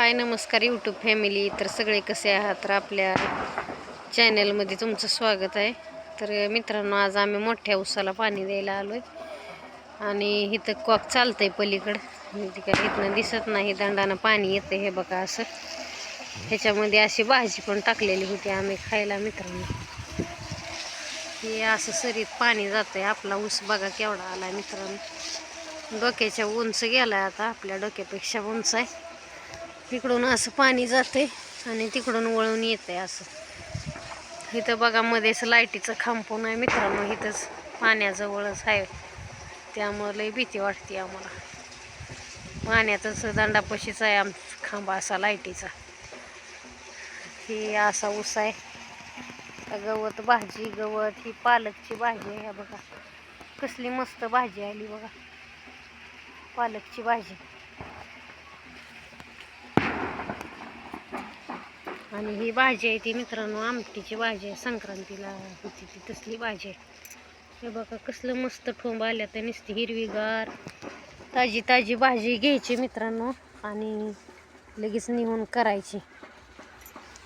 हाय नमस्कार YouTube family तर सगळे कसे आहात? तर आपल्या चॅनलमध्ये तुमचं स्वागत आहे. तर मित्रांनो आज आम्ही मोठ्या उसाला पाणी द्यायला आलो आहे आणि इथं कॉक चालतं आहे पलीकडं काय इथनं दिसत नाही दंडानं पाणी येतं हे बघा असं. ह्याच्यामध्ये अशी भाजी पण टाकलेली होती आम्ही खायला मित्रांनो. हे असं सरीत पाणी जातंय. आपला ऊस बघा केवढा आला मित्रांनो. डोक्याच्या उंच आहे आता. आपल्या डोक्यापेक्षा उंच आहे. तिकडून असं पाणी जाते आणि तिकडून वळून येते असं. इथं बघा मध्येच लाईटीचं खांबून आहे मित्रांनो. इथंच पाण्याजवळच आहे. त्यामुळं लई भीती वाटते आम्हाला. पाण्यातच दंडापशीच आहे आम खांब असा लाईटीचा. ही असा ऊस आहे. गवत भाजी गवत ही पालकची भाजी आहे बघा. कसली मस्त भाजी आली बघा. पालकची भाजी. आणि ही भाजी आहे ती मित्रांनो आमटीची भाजी आहे. संक्रांतीला होती ती तसली भाजी आहे. हे बघा कसलं मस्त ठोंब आल्या तर नुसती हिरवीगार. ताजी ताजी भाजी घ्यायची मित्रांनो आणि लगेच निघून करायची.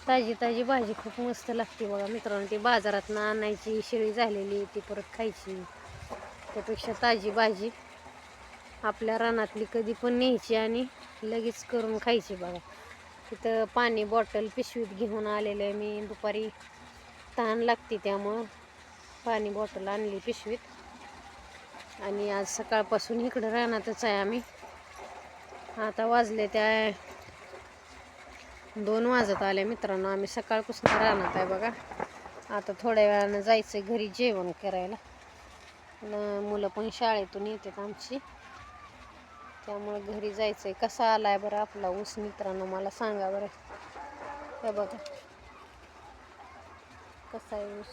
ताजी ताजी भाजी खूप मस्त लागते बघा मित्रांनो. ती बाजारातनं आणायची शिळी झालेली ती परत खायची. त्यापेक्षा ताजी भाजी आपल्या रानातली कधी पण न्यायची आणि लगेच करून खायची बघा. तिथं पाणी बॉटल पिशवीत घेऊन आलेलं आहे मी. दुपारी तहान लागते त्यामुळं पाणी बॉटल आणली पिशवीत. आणि आज सकाळपासून इकडं राहण्यातच आहे आम्ही. आता वाजले त्या दोन वाजत आले मित्रांनो. आम्ही सकाळपासून राहणार आहे बघा. आता थोड्या वेळानं जायचं घरी जेवण करायला. मुलं पण शाळेतून येतात आमची. त्यामुळे घरी जायचं आहे कसा आलाय बरं आपला ऊस मित्रांनो? मला सांगा बरं. हे बघा. कसा आहे ऊस?